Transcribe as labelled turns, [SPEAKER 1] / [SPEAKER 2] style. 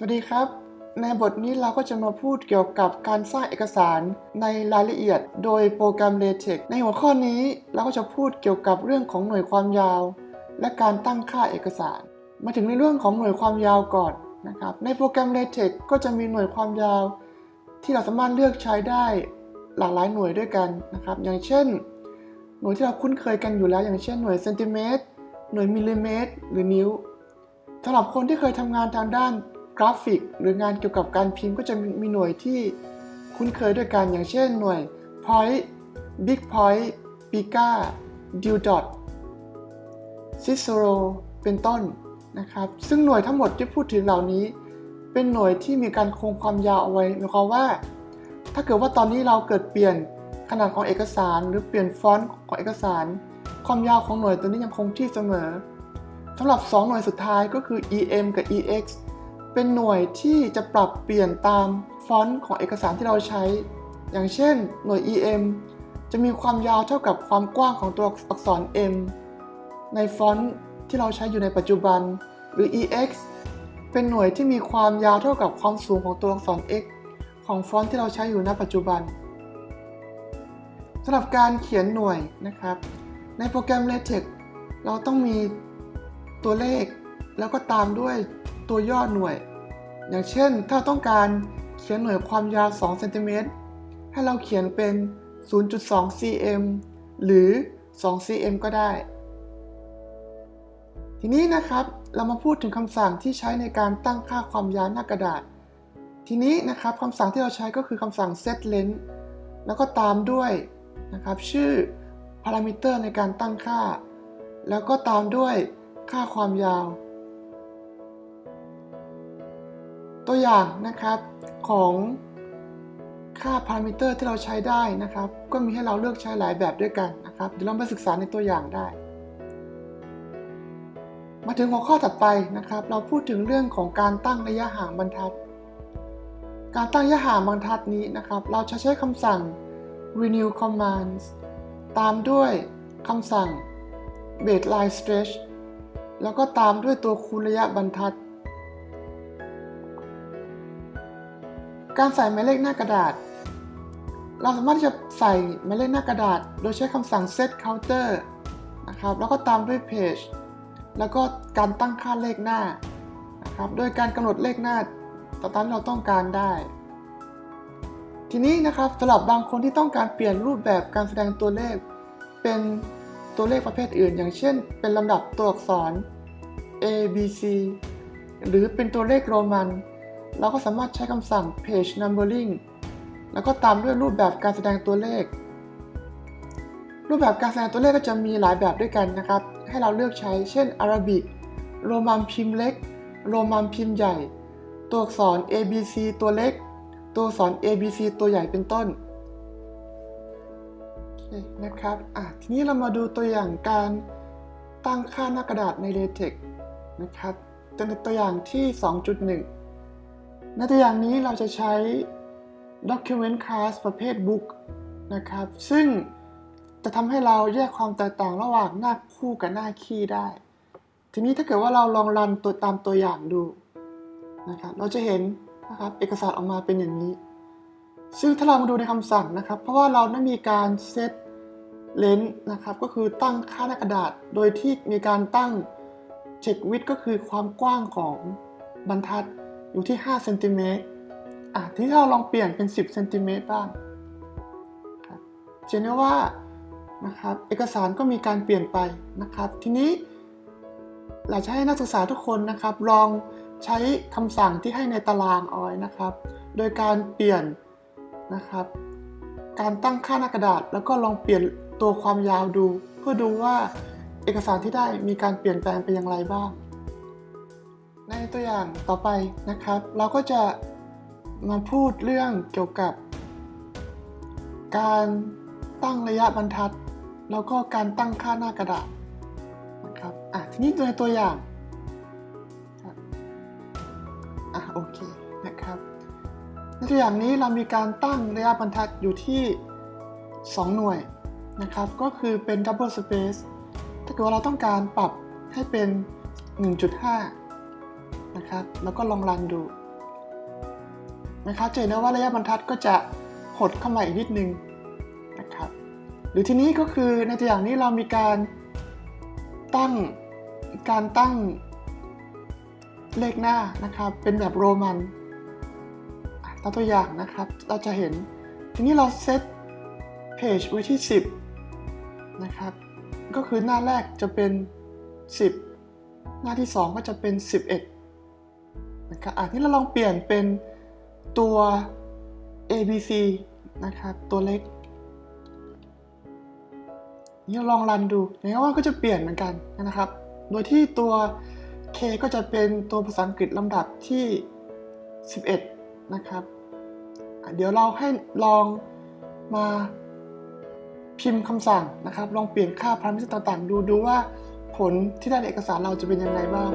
[SPEAKER 1] สวัสดีครับ ในบทนี้เราก็จะมาพูดเกี่ยวกับการสร้างเอกสารในรายละเอียด โดยโปรแกรม LaTeX ในหัวข้อนี้เราก็จะพูดเกี่ยวกับเรื่องของหน่วยความยาว และการตั้งค่าเอกสาร มาถึงในเรื่องของหน่วยความยาวก่อนนะครับ ในโปรแกรม LaTeX ก็จะมีหน่วยความยาว ที่เราสามารถเลือกใช้ได้หลากหลายหน่วยด้วยกันนะครับ อย่างเช่น หน่วยที่เราคุ้นเคยกันอยู่แล้ว อย่างเช่นหน่วยเซนติเมตรหน่วยมิลลิเมตรหรือนิ้วสำหรับคนที่เคยทำงานทางด้าน กราฟิก หรืองานเกี่ยวกับการพิมพ์ก็จะมีหน่วยที่คุ้นเคยด้วยกันอย่างเช่นหน่วย point big point pica dew dot cicero เป็นต้นนะครับ ซึ่งหน่วยทั้งหมดที่พูดถึงเหล่านี้ เป็นหน่วยที่มีการคงความยาวเอาไว้หมายความว่า ถ้าเกิดว่าตอนนี้เราเกิดเปลี่ยนขนาดของเอกสาร หรือเปลี่ยนฟอนต์ของเอกสาร ความยาวของหน่วยตัวนี้ยังคงที่เสมอสำหรับ 2 หน่วยสุดท้ายก็คือ em กับ ex เป็นหน่วยที่จะปรับเปลี่ยนตามฟอนต์ของเอกสารที่เราใช้ อย่างเช่น หน่วย em จะมีความยาวเท่ากับความกว้างของตัวอักษร m ในฟอนต์ที่เราใช้อยู่ในปัจจุบัน หรือ ex เป็นหน่วยที่มีความยาวเท่ากับความสูงของตัวอักษร x ของฟอนต์ที่เราใช้อยู่ณปัจจุบันสำหรับการเขียนหน่วยนะครับ ในโปรแกรม LaTeX เราต้องมีตัวเลขแล้วก็ตามด้วย ตัวย่อหน่วย อย่างเช่น ถ้าต้องการเขียนหน่วยความยาว 2 เซนติเมตร ให้เราเขียนเป็น 0.2 cm หรือ 2 cm ก็ได้ ทีนี้นะครับ เรามาพูดถึงคำสั่งที่ใช้ในการตั้งค่าความยาวหน้ากระดาษ ทีนี้นะครับคำสั่งที่เราใช้ก็คือคำสั่ง set length แล้วก็ตามด้วยนะครับชื่อพารามิเตอร์ในการตั้งค่า แล้วก็ตามด้วยค่าความยาว ตัวอย่างนะครับของค่าพารามิเตอร์ที่เราใช้ได้นะครับ ก็มีให้เราเลือกใช้หลายแบบด้วยกันนะครับ เดี๋ยวเรามาศึกษาในตัวอย่างได้ มาถึงหัวข้อถัดไปนะครับ เราพูดถึงเรื่องของการตั้งระยะห่างบรรทัด การตั้งระยะห่างบรรทัดนี้นะครับ เราจะใช้คำสั่ง renew commands ตามด้วยคำสั่ง baseline stretch แล้วก็ตามด้วยตัวคูณระยะบรรทัด การใส่หมายเลขหน้ากระดาษ เราสามารถที่จะใส่หมายเลขหน้ากระดาษ โดยใช้คำสั่ง set counter นะครับ แล้วก็ตามด้วย page แล้วก็การตั้งค่าเลขหน้านะครับ โดยการกำหนดเลขหน้าตามที่เราต้องการได้ ทีนี้นะครับสำหรับบางคนที่ต้องการเปลี่ยนรูปแบบการแสดงตัวเลข เป็นตัวเลขประเภทอื่น อย่างเช่น เป็นลำดับตัวอักษร A B C หรือเป็นตัวเลขโรมัน เราก็สามารถใช้คำสั่ง page numbering แล้วก็ตามด้วยรูปแบบการแสดงตัวเลข รูปแบบการแสดงตัวเลขก็จะมีหลายแบบด้วยกันนะครับ ให้เราเลือกใช้ เช่น Arabic โรมันพิมพ์เล็ก โรมันพิมพ์ใหญ่ ตัวอักษร A B C ตัวเล็ก ตัวอักษร A B C ตัวใหญ่เป็นต้นนะครับอะทีนี้เรามาดูตัวอย่างการตั้งค่าหน้ากระดาษใน LaTeX นะครับจะเป็นตัวอย่างที่ 2.1 ในตัวอย่างนี้เราจะใช้ Document Class ประเภท Book นะครับ ซึ่งจะทำให้เราแยกความแตกต่างระหว่างหน้าคู่กับหน้าคี่ได้ ทีนี้ถ้าเกิดว่าเราลองรันตัวตามตัวอย่างดูนะครับ เราจะเห็นนะครับเอกสารออกมาเป็นอย่างนี้ ซึ่งถ้าเรามาดูในคำสั่งนะครับ เพราะว่าเราได้มีการเซตเลนส์นะครับ ก็คือตั้งค่าหน้ากระดาษ โดยที่มีการตั้งเช็ควิดก็คือความกว้างของบรรทัด อยู่ที่5เซนติเมตรอะทีนี้เราลองเปลี่ยนเป็น 10เซนติเมตรบ้างจะเห็นว่านะครับเอกสารก็มีการเปลี่ยนไปนะครับ ทีนี้อยาจะให้นักศึกษาทุกคนนะครับ ลองใช้คำสั่งที่ให้ในตารางเอาไว้นะครับ โดยการเปลี่ยนนะครับ การตั้งค่าหน้ากระดาษ แล้วก็ลองเปลี่ยนตัวความยาวดู เพื่อดูว่าเอกสารที่ได้มีการเปลี่ยนแปลงไปอย่างไรบ้าง ในตัวอย่างต่อไปนะครับ เราก็จะมาพูดเรื่องเกี่ยวกับ การตั้งระยะบรรทัด แล้วก็การตั้งค่าหน้ากระดาษนะครับอะทีนี้ในตัวอย่างอะโอเคนะครับในตัวอย่างนี้เรามีการตั้งระยะบรรทัดอยู่ที่ 2 หน่วยนะครับ ก็คือเป็น double space ถ้าเกิดว่าเราต้องการปรับให้เป็น 1.5 นะครับ แล้วก็ลองรันดูนะครับจะเห็นได้ว่าระยะบรรทัดก็จะหดเข้ามาอีกนิดนึงนะครับหรือทีนี้ก็คือในตัวอย่างนี้เรามีการตั้งการตั้งเลขหน้านะครับเป็นแบบโรมันตามตัวอย่างนะครับเราจะเห็น ทีนี้เราเซตเพจไว้ที่ 10นะครับก็คือหน้าแรกจะเป็น 10 หน้าที่ 2 ก็จะเป็น 11 นะครับอะที่เราลองเปลี่ยนเป็นตัว A B C นะครับ ตัวเล็ก นี่ลองรันดูอย่างนี้ว่าก็จะเปลี่ยนเหมือนกันนะครับ โดยที่ตัว K ก็จะเป็นตัวภาษาอังกฤษลำดับที่ 11 นะครับ เดี๋ยวเราให้ลองมาพิมพ์คำสั่งนะครับ ลองเปลี่ยนค่าพารามิเตอร์ต่างๆ ดูดูว่าผลที่ได้ในเอกสารเราจะเป็นยังไงบ้าง